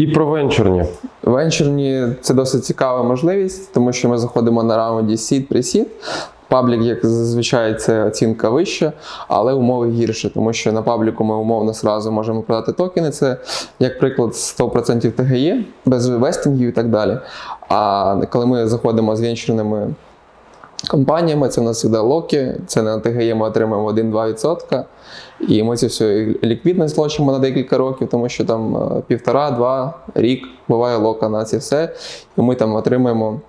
І про венчурні. Венчурні це досить цікава можливість, тому що ми заходимо на раунді сід присід. Паблік, як зазвичай, це оцінка вища, але умови гірше, тому що на пабліку ми умовно сразу можемо продати токени. Це, як приклад, 100% ТГЄ, без вестингів і так далі. А коли ми заходимо з венчурними компаніями, це у нас завжди локи, це на ТГЄ ми отримаємо 1-2%. І ми цю всю ліквідність лочимо на декілька років, тому що там е, півтора-два рік буває лока на це все. І ми там отримуємо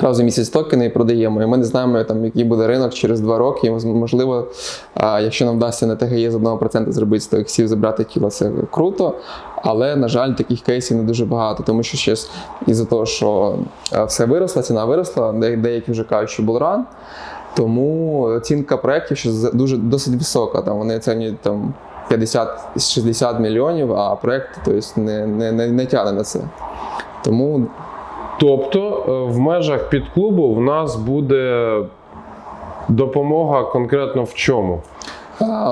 раз у місяць токени і продаємо. І ми не знаємо, там, який буде ринок через два роки. І, можливо, якщо нам вдасться на ТГЄ з 1% зробити 100 іксів, забрати тіло, це круто. Але, на жаль, таких кейсів не дуже багато, тому що ще із-за того, що е, все виросло, ціна виросла, деякі вже кажуть, що був ран. Тому оцінка проєктів ще дуже досить висока. Там вони оцінюють там 50-60 мільйонів, а проєкт тобто, не, не, не, не тягне на це. Тому Тобто, е, в межах підклубу в нас буде допомога конкретно в чому?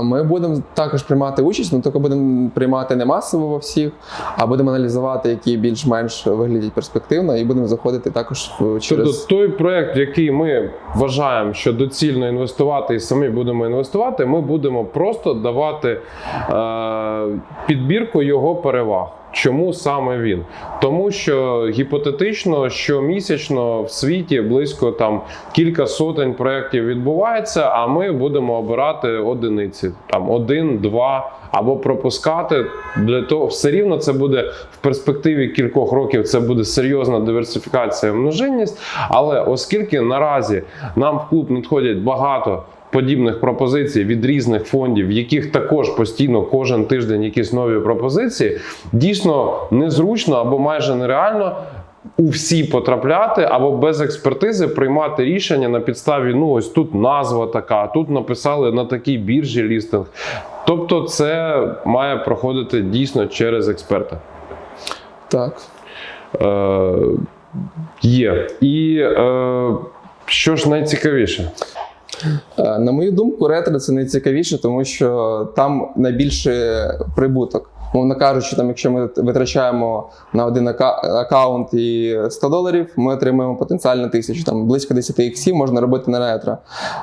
ми будемо також приймати участь, але тільки будемо приймати не масово во всіх, а будемо аналізувати, які більш-менш виглядять перспективно, і будемо заходити також в- через. Тобто той проект, який ми вважаємо, що доцільно інвестувати і самі будемо інвестувати, ми будемо просто давати е, підбірку його переваг. Чому саме він? Тому що гіпотетично, щомісячно в світі близько там кілька сотень проєктів відбувається, а ми будемо обирати одиниці, там один, два або пропускати. Для того все рівно це буде в перспективі кількох років. Це буде серйозна диверсифікація, множинність. Але оскільки наразі нам в клуб надходять багато. Подібних пропозицій від різних фондів, в яких також постійно кожен тиждень якісь нові пропозиції, дійсно незручно або майже нереально у всі потрапляти або без експертизи приймати рішення на підставі. Ну ось тут назва така, тут написали на такій біржі лістинг. Тобто, це має проходити дійсно через експерта. Так. Е, є. І е, що ж найцікавіше? Е, На мою думку, ретро це найцікавіше, тому що там найбільший прибуток. Мовно кажучи, там, якщо ми витрачаємо на один аккаунт і 100 доларів, ми отримуємо потенціально тисячу. Там близько 10 іксів можна робити на ретро.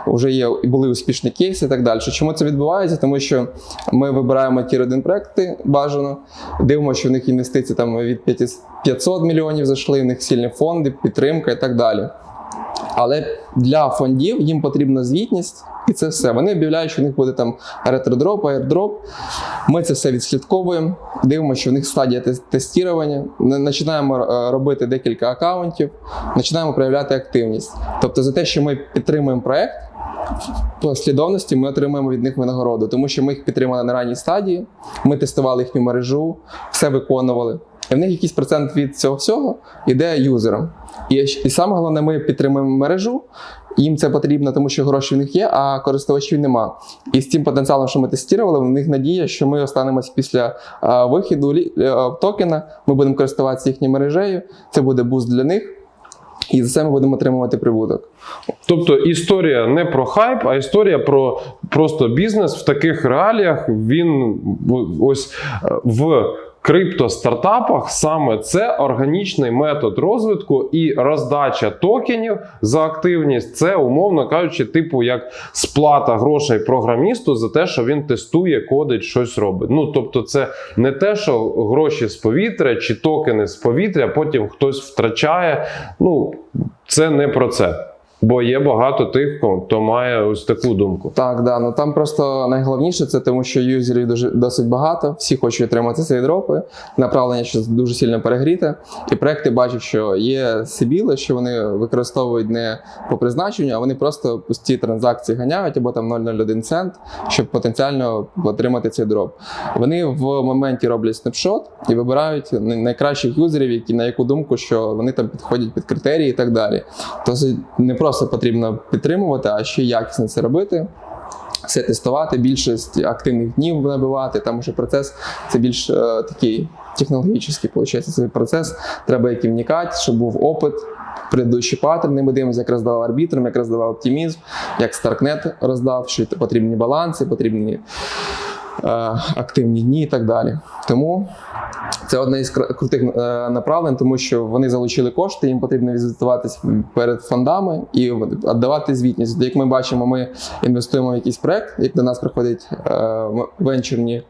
Уже є і були успішні кейси і так далі. Чому це відбувається? Тому що ми вибираємо ті 1 проекти бажано, дивимося, що в них інвестиції там від 500 мільйонів зайшли, в них сильні фонди, підтримка і так далі. Але для фондів їм потрібна звітність, і це все. Вони об'являють, що в них буде там ретродроп, аірдроп. Ми це все відслідковуємо, дивимося, що в них стадія тестування. Починаємо е, робити декілька акаунтів, починаємо проявляти активність. Тобто за те, що ми підтримуємо проект, послідовності ми отримуємо від них винагороду, тому що ми їх підтримали на ранній стадії, ми тестували їхню мережу, все виконували. І в них якийсь процент від цього всього йде юзерам. І, і саме головне, ми підтримуємо мережу. Їм це потрібно, тому що гроші в них є, а користувачів нема. І з тим потенціалом, що ми тестували, в них надія, що ми останемось після а, вихіду лі- е, токена. Ми будемо користуватися їхньою мережею. Це буде буст для них. І за це ми будемо отримувати прибуток. Тобто історія не про хайп, а історія про просто бізнес в таких реаліях. Він ось е, в криптостартапах саме це органічний метод розвитку і роздача токенів за активність. Це умовно кажучи, типу як сплата грошей програмісту за те, що він тестує, кодить, щось робить. Ну тобто, це не те, що гроші з повітря чи токени з повітря, потім хтось втрачає. Ну це не про це. Бо є багато тих, хто має ось таку думку. Так, да. Ну там просто найголовніше це тому, що юзерів дуже досить багато, всі хочуть отримати ці дропи. Направлення що дуже сильно перегріте. І проекти бачать, що є сибіли, що вони використовують не по призначенню, а вони просто пусті транзакції ганяють або там 0,01 цент, щоб потенціально отримати цей дроп. Вони в моменті роблять снапшот і вибирають найкращих юзерів, які на яку думку, що вони там підходять під критерії і так далі. Тобто не просто потрібно підтримувати, а ще якісно це робити. Все тестувати, більшість активних днів набивати, тому що процес це більш е, такий технологічний, виходить. Цей процес треба як і вникати, щоб був опит. Предыдущі паттерни ми дивимося, як роздавав арбітром, як роздавав оптимізм, як Starknet роздав, що потрібні баланси, потрібні е, активні дні і так далі. Тому Це одне із кр- крутих е, направлень, тому що вони залучили кошти, їм потрібно візитуватись перед фондами і віддавати звітність. Як ми бачимо, ми інвестуємо в якийсь проект, як до нас приходять е, венчурні.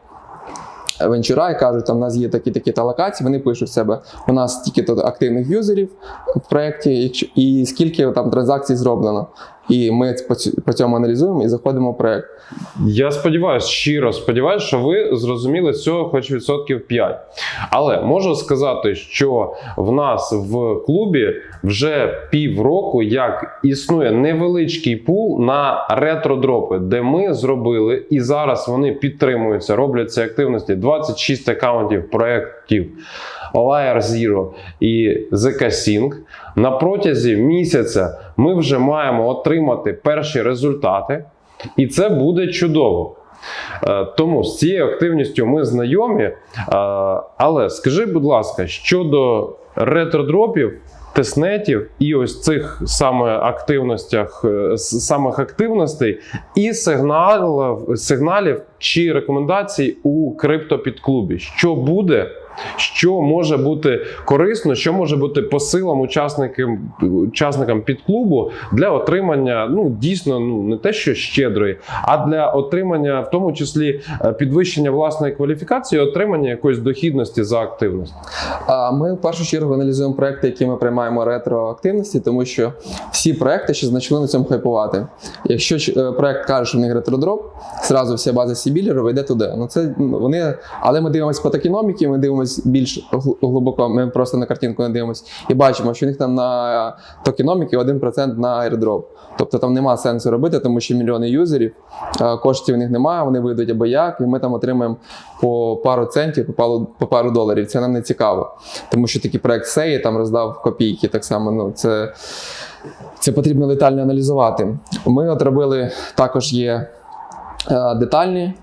Венчура і кажуть, там у нас є такі такі та локації. Вони пишуть в себе. У нас стільки то активних юзерів в проєкті, і скільки там транзакцій зроблено. І ми по цьому аналізуємо і заходимо в проєкт. Я сподіваюся, щиро сподіваюся, що ви зрозуміли цього хоч відсотків 5. Але можу сказати, що в нас в клубі вже півроку як існує невеличкий пул на ретро-дропи, де ми зробили, і зараз вони підтримуються, роблять ці активності 26 аккаунтів проєктів. Layer Zero і ZK Sync. На протязі місяця ми вже маємо отримати перші результати, і це буде чудово. Е, Тому з цією активністю ми знайомі. Е, Але скажи, будь ласка, щодо ретродропів, тестнетів і ось цих саме активностях, е, самих активностей і сигналів, сигналів чи рекомендацій у криптопідклубі. Що буде? Що може бути корисно, що може бути посилом учасникам, учасникам підклубу для отримання ну дійсно ну не те, що щедрої, а для отримання, в тому числі е, підвищення власної кваліфікації, отримання якоїсь дохідності за активність. Ми в першу чергу аналізуємо проекти, які ми приймаємо ретроактивності, тому що всі проекти ще почали на цьому хайпувати. Якщо е, проект каже, що в них ретродроп, зразу вся база Сібілера йде туди. Ну це ну, вони, але ми дивимося по токеноміки, ми дивимося більш гл- глибоко. Ми просто на картинку не дивимося і бачимо, що в них там на токеноміки 1% на airdrop. Тобто там нема сенсу робити, тому що мільйони юзерів, е, коштів у них немає, вони вийдуть або як, і ми там отримаємо по пару центів, по пару, по пару доларів. Це нам не цікаво. Тому що такий проект Сеї там роздав копійки. Так само, ну це, це потрібно детально аналізувати. Ми от робили також є е, детальні.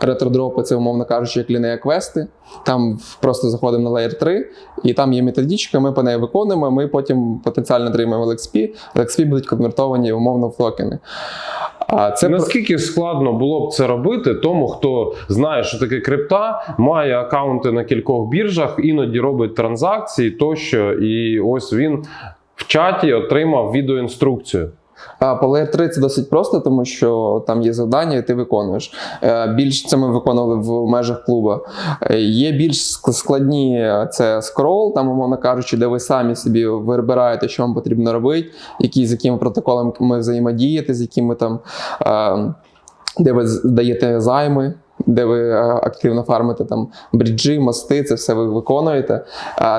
Ретродропи, це, умовно кажучи, як лінея квести. Там просто заходимо на Layer 3, і там є методичка, ми по неї виконуємо, ми потім потенціально отримаємо LXP. LXP будуть конвертовані умовно в токени. А це Наскільки складно було б це робити тому, хто знає, що таке крипта, має акаунти на кількох біржах, іноді робить транзакції тощо, і ось він в чаті отримав відеоінструкцію. А по Layer 3 це досить просто, тому що там є завдання, і ти виконуєш. Е, Більш це ми виконували в межах клубу. Е, Є більш складні е, це скрол, там, умовно кажучи, де ви самі собі вибираєте, що вам потрібно робити, які з якими протоколами взаємодіяти, з якими там. е, Де ви даєте займи, де ви е, активно фармите там бріджі, мости, це все ви виконуєте.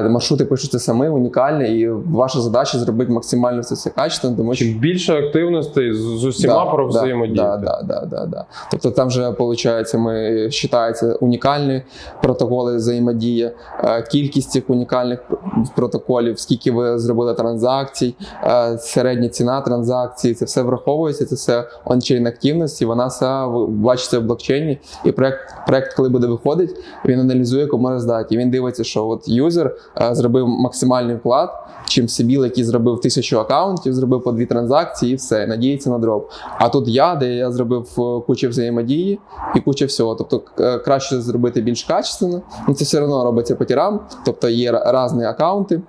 Маршрути пишуться самі, унікальні, і ваша задача зробити максимально це все качественно, тому що більше активностей з, усіма про взаємодіяти. Да, да, да, да, да. Тобто там вже виходить, ми вважається унікальні протоколи взаємодії, е, кількість цих унікальних пр- протоколів, скільки ви зробили транзакцій, е, середня ціна транзакцій, це все враховується, це все ончейн активності, вона вся в- бачиться в блокчейні. І проект, проект, коли буде виходить, він аналізує, кому роздати. І він дивиться, що от юзер е, зробив максимальний вклад, чим Сибіл, який зробив тисячу акаунтів, зробив по дві транзакції, і все, надіється на дроп. А тут я, де я зробив е, кучу взаємодії і куча всього. Тобто е, краще зробити більш качественно. Ну це все одно робиться по тірам. Тобто є ра- різні акаунти.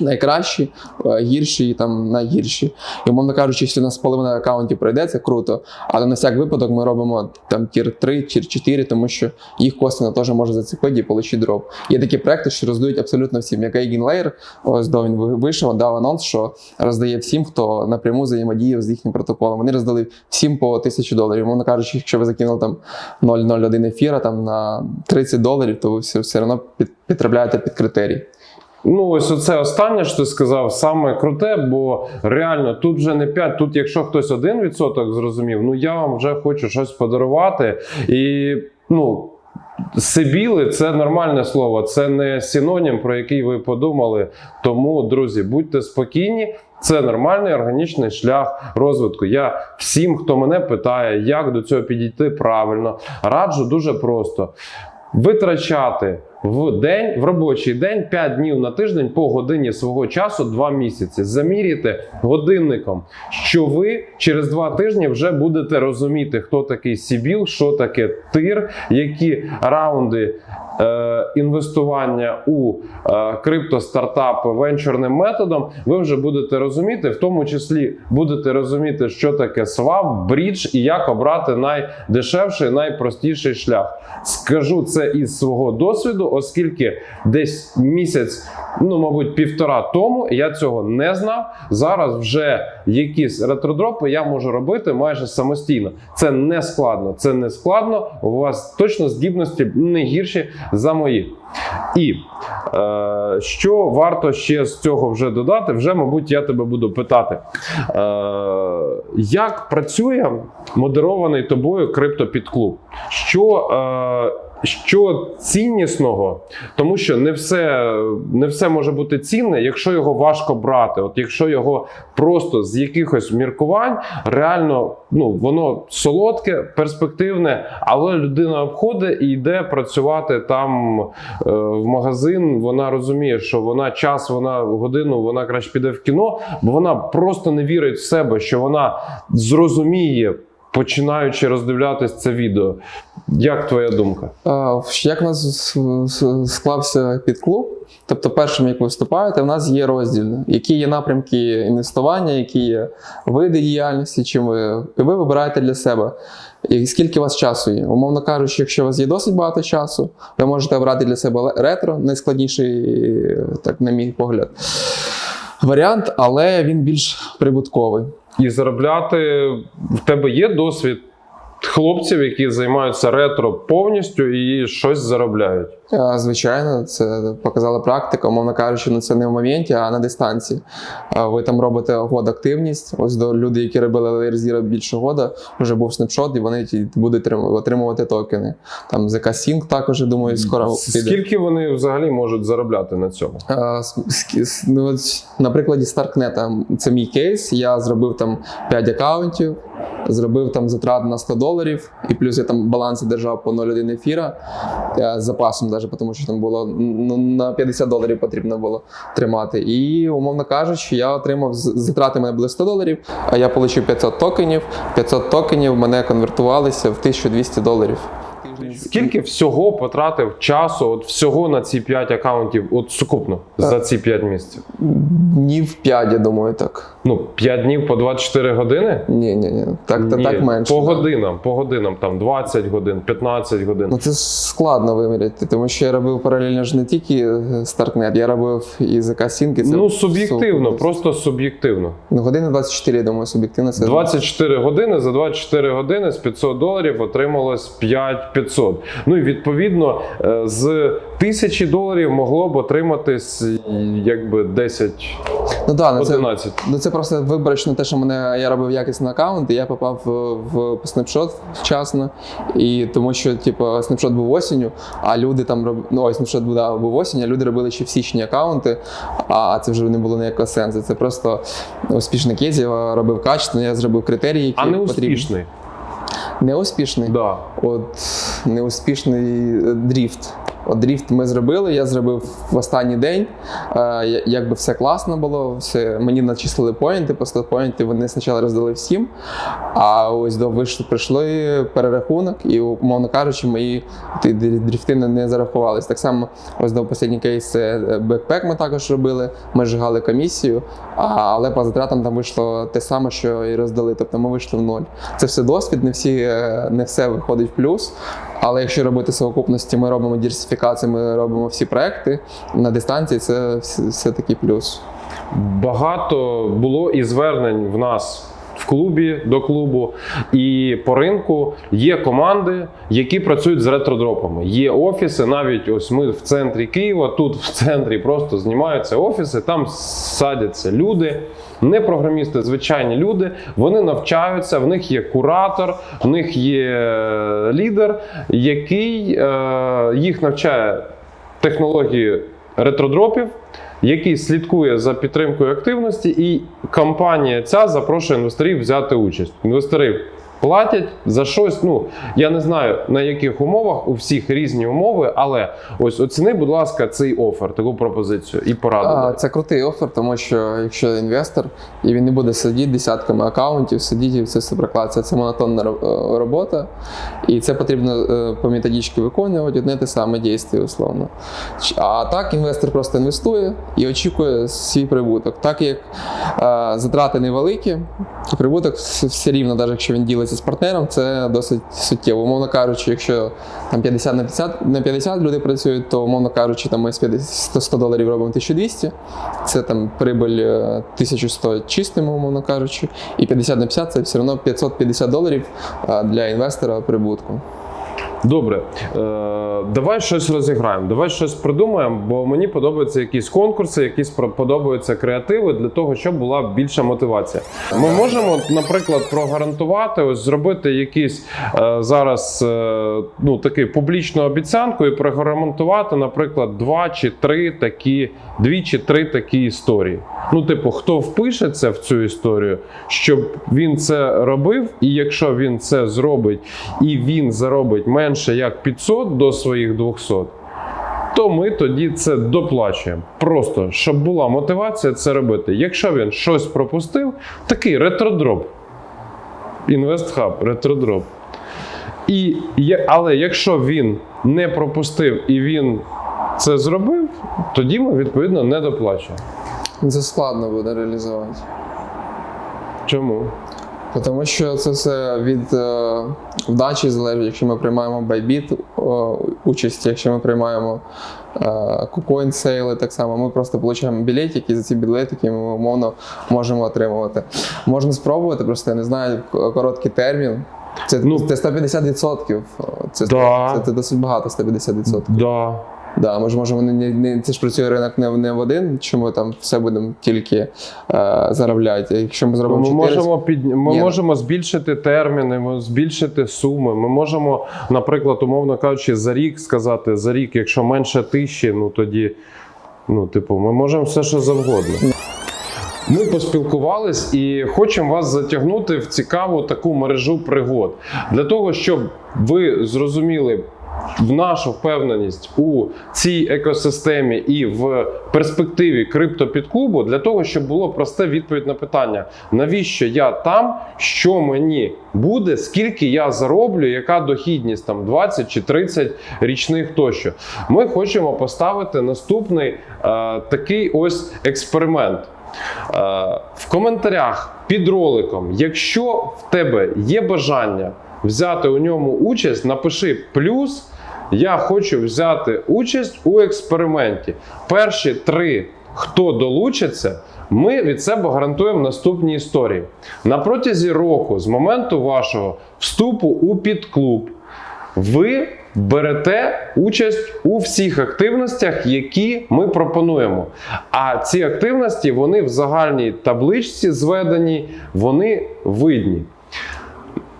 Найкращі, е, гірші і там найгірші. І, умовно кажучи, якщо у нас половина акаунтів пройде, це круто. Але на всяк випадок ми робимо там тір 3, тір 4, тому що їх косвенно теж може зацепити і отримати дроп. Є такі проекти, що роздають абсолютно всім. Як Eigen Layer, ось до він вийшов, дав анонс, що роздає всім, хто напряму взаємодіяв з їхнім протоколом. Вони роздали всім по 1000 доларів. Мовно кажучи, якщо ви закинули там 0,01 ефіра там на 30 доларів, то ви все, все одно під, підтрапляєте під критерій. Ну, ось оце останнє, що ти сказав, саме круте, бо реально тут вже не 5, тут якщо хтось 1% зрозумів, ну я вам вже хочу щось подарувати. І ну. Сибіли це нормальне слово, це не синонім, про який ви подумали. Тому, друзі, будьте спокійні. Це нормальний органічний шлях розвитку. Я всім, хто мене питає, як до цього підійти правильно, раджу дуже просто витрачати в день, в робочий день, 5 днів на тиждень по годині свого часу 2 місяці. Заміряйте годинником, що ви через 2 тижні вже будете розуміти, хто такий Сібіл, що таке тир, які раунди. е, Інвестування у е, криптостартапи венчурним методом, ви вже будете розуміти, в тому числі будете розуміти, що таке свап, брідж і як обрати найдешевший, найпростіший шлях. Скажу це із свого досвіду, оскільки десь місяць, ну мабуть, півтора тому я цього не знав. Зараз вже якісь ретродропи я можу робити майже самостійно. Це не складно. Це не складно. У вас точно здібності не гірші за мої. І е, що варто ще з цього вже додати? Вже, мабуть, я тебе буду питати. Е, як працює модерований тобою криптопідклуб? Що, е, що ціннісного, тому що не все, не все може бути цінне, якщо його важко брати. От якщо його просто з якихось міркувань, реально ну, воно солодке, перспективне, але людина обходить і йде працювати там е, в магазин. Вона розуміє, що вона час, вона годину, вона краще піде в кіно, бо вона просто не вірить в себе, що вона зрозуміє. Починаючи роздивлятись це відео, як твоя думка? Як у нас склався під клуб? Тобто, першим, як ви виступаєте, у нас є розділ, які є напрямки інвестування, які є види діяльності, чим ви, і ви вибираєте для себе. І скільки у вас часу є? Умовно кажучи, якщо у вас є досить багато часу, ви можете обрати для себе ретро, найскладніший, так, на мій погляд, варіант, але він більш прибутковий. І заробляти в тебе є досвід хлопців, які займаються ретро повністю і щось заробляють. Звичайно, це показала практика, умовно кажучи, ну це не в моменті, а на дистанції. Ви там робите год активність. Ось до люди, які робили леєрзіра більше года, вже був снапшот, і вони будуть отримувати токени. Там ZK Sync також, думаю, скоро піде. Скільки вони взагалі можуть заробляти на цьому? Ну, на прикладі Starknet, це мій кейс. Я зробив там 5 аккаунтів, зробив там затрат на 100 доларів, і плюс я там баланси держав по 0,1 ефіра з запасом, навіть тому що там було ну, на 50 доларів потрібно було тримати. І умовно кажучи, я отримав затрати мене були 100 доларів, а я отримав 500 токенів. 500 токенів мене конвертувалися в 1200 доларів. Скільки всього потратив часу, от всього на ці 5 акаунтів, от сукупно за ці 5 місяців? Днів 5, я думаю, так. Ну, 5 днів по 24 години? Ні, ні, ні. Так, Ні, так менше. По годинам, по годинам, там 20 годин, 15 годин. Ну це складно виміряти, тому що я робив паралельно ж не тільки Starknet, я робив і Sync, це Ну, суб'єктивно, просто суб'єктивно. Ну, години 24, я думаю, суб'єктивно це 24 години за 24 години з 500 доларів отрималось 5500. Ну і відповідно е, з 1000 доларів могло б отриматись якби 10 Ну да, ну це, ну це просто виборочно те, що мене я робив якісний аккаунт, і я попав в, в снапшот вчасно. І тому що, типу, снапшот був осінню, а люди там роб... ну, ой, снапшот був, да, був осінь, а люди робили ще в січні аккаунти, а це вже не було ніякого сенсу. Це просто успішний кейс, я робив качественно, я зробив критерії, які А не потрібні. Успішний. Неуспішний? Да. От неуспішний е, дріфт. От дріфт ми зробили, я зробив в останній день. Е, якби все класно було, все, мені начислили поінти, по 100 поінтів вони спочатку роздали всім. А ось до вийшло, прийшли перерахунок, і, умовно кажучи, мої дріфти не, зарахувались. Так само, ось до останній кейс е, бекпек ми також робили. Ми жигали комісію, але по затратам там вийшло те саме, що і роздали. Тобто ми вийшли в ноль. Це все досвід, не всі е, не все виходить в плюс. Але якщо робити совокупності, ми робимо диверсифікацію, ми робимо всі проекти на дистанції, це все, все таки плюс. Багато було і звернень в нас. В клубі до клубу і по ринку є команди, які працюють з ретродропами. Є офіси. Навіть ось ми в центрі Києва. Тут в центрі просто знімаються офіси. Там садяться люди, не програмісти, звичайні люди. Вони навчаються. В них є куратор, в них є е, лідер, який е, їх навчає технології ретродропів, який слідкує за підтримкою активності, і компанія ця запрошує інвесторів взяти участь. Інвестори платять за щось. Ну я не знаю на яких умовах, у всіх різні умови, але ось оціни, будь ласка, цей офер, таку пропозицію і пораду. А, це крутий офер, тому що якщо інвестор і він не буде сидіти десятками аккаунтів, сидіти і це все прикладатися, це монотонна е, робота, і це потрібно е, по методичці виконувати одне те саме дійство, условно. А так інвестор просто інвестує і очікує свій прибуток. Так як е, затрати невеликі, то прибуток все рівно, навіть якщо він ділиться з партнером, це досить суттєво. Умовно кажучи, якщо там 50 на 50, на 50 люди працюють, то умовно кажучи, там ми з 50, 100 100 доларів робимо 1200, це там прибиль е, 1100 чистимо, умовно кажучи, і 50 на 50 це все одно 550 доларів е, для інвестора прибутку. Добре, е, давай щось розіграємо, давай щось придумаємо, бо мені подобаються якісь конкурси, якісь подобаються креативи для того, щоб була більша мотивація. Ми можемо, наприклад, прогарантувати, ось зробити якийсь е, зараз е, ну таки публічну обіцянку і прогарантувати, наприклад, два чи три такі, дві чи три такі історії. Ну, типу, хто впишеться в цю історію, щоб він це робив, і якщо він це зробить і він заробить менше як 500 до своїх 200, то ми тоді це доплачуємо. Просто щоб була мотивація це робити. Якщо він щось пропустив, такий ретродроп. Інвестхаб, ретродроп. І, але якщо він не пропустив і він це зробив, тоді ми відповідно не доплачуємо. Це складно буде реалізувати. Чому? Тому що це все від е, вдачі залежить, якщо ми приймаємо байбіт участь, якщо ми приймаємо е, кукоін сейли, так само ми просто отримуємо білетики, і за ці білетики ми умовно можемо отримувати. Можна спробувати, просто я не знаю короткий термін. Це, Ну, це 150%. Це, Да. це, це досить багато, 150%. Да. Да, ми ж можемо не, не це ж працює ринок не, не в один, що ми там все будемо тільки е, заробляти. Якщо ми зробимо Ми 4, можемо під ми Ні. можемо збільшити терміни, ми- збільшити суми. Ми можемо, наприклад, умовно кажучи, за рік сказати за рік, якщо менше тисячі, ну тоді, ну типу, ми можемо все, що завгодно. Ми поспілкувались і хочемо вас затягнути в цікаву таку мережу пригод для того, щоб ви зрозуміли в нашу впевненість у цій екосистемі і в перспективі криптопідклубу, для того, щоб було просте відповідь на питання: навіщо я там, що мені буде, скільки я зароблю, яка дохідність там 20 чи 30 річних тощо. Ми хочемо поставити наступний е, такий ось експеримент. Е, в коментарях під роликом, якщо в тебе є бажання взяти у ньому участь, напиши плюс. Я хочу взяти участь у експерименті. Перші три, хто долучиться, ми від себе гарантуємо наступні історії. На протязі року, з моменту вашого вступу у підклуб, ви берете участь у всіх активностях, які ми пропонуємо. А ці активності вони в загальній табличці зведені, вони видні.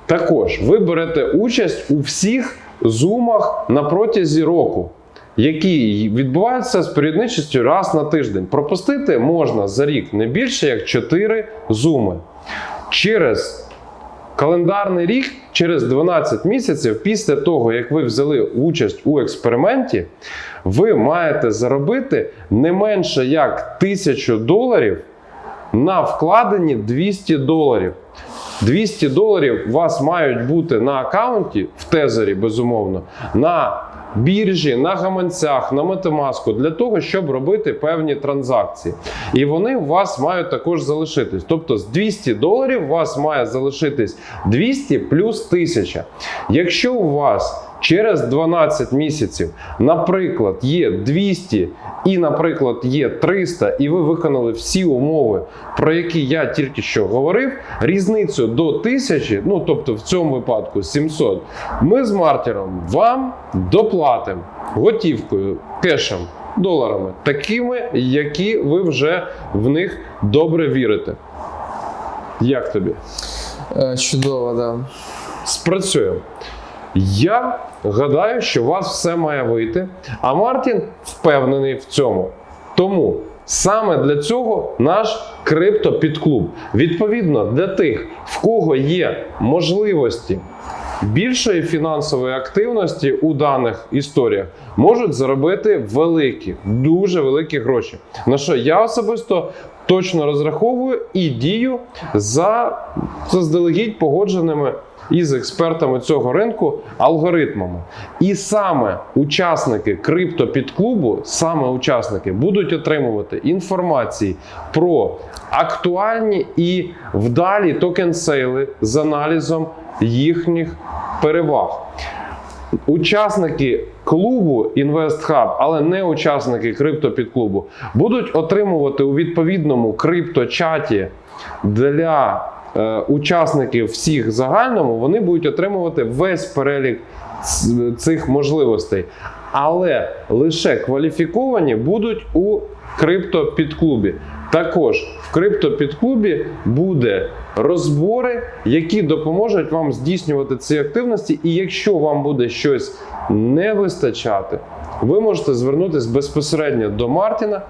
Також ви берете участь у всіх зумах на протязі року, які відбуваються з періодичністю раз на тиждень. Пропустити можна за рік не більше як 4 зуми. Через календарний рік, через 12 місяців, після того, як ви взяли участь у експерименті, ви маєте заробити не менше як 1000 доларів на вкладені 200 доларів. 200 доларів у вас мають бути на аккаунті в тезері, безумовно, на біржі, на гаманцях, на метамаску для того, щоб робити певні транзакції. І вони у вас мають також залишитись. Тобто з 200 доларів у вас має залишитись 200 плюс 1000. Якщо у вас через 12 місяців, наприклад, є 200 і, наприклад, є 300, і ви виконали всі умови, про які я тільки що говорив, різницю до 1000, ну тобто в цьому випадку 700, ми з мартером вам доплатимо готівкою, кешем. Доларами, такими, які ви вже в них добре вірите. Як тобі? Е, чудово, да. спрацює. Я гадаю, що у вас все має вийти, а Мартін впевнений в цьому. Тому Саме для цього наш криптопідклуб. Відповідно, для тих, в кого є можливості більшої фінансової активності у даних історіях, можуть заробити великі, дуже великі гроші. На що я особисто точно розраховую і дію за заздалегідь погодженими із експертами цього ринку алгоритмами. І саме учасники криптопідклубу, саме учасники будуть отримувати інформації про актуальні і вдалі токен-сейли з аналізом їхніх переваг. Учасники клубу InvestHub, але не учасники криптопідклубу, будуть отримувати у відповідному крипточаті для учасників всіх загальному, вони будуть отримувати весь перелік цих можливостей. Але лише кваліфіковані будуть у криптопідклубі. Також в криптопідклубі буде розбори, які допоможуть вам здійснювати ці активності. І якщо вам буде щось не вистачати, ви можете звернутися безпосередньо до Мартіна,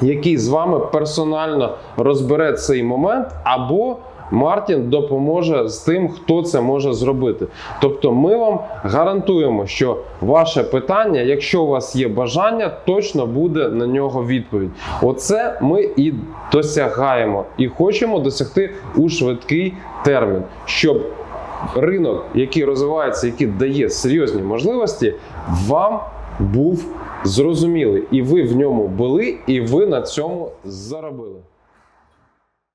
який з вами персонально розбере цей момент, або Мартін допоможе з тим, хто це може зробити. Тобто, ми вам гарантуємо, що ваше питання, якщо у вас є бажання, точно буде на нього відповідь. Оце ми і досягаємо, і хочемо досягти у швидкий термін, щоб ринок, який розвивається, який дає серйозні можливості, вам був зрозумілий, і ви в ньому були, і ви на цьому заробили.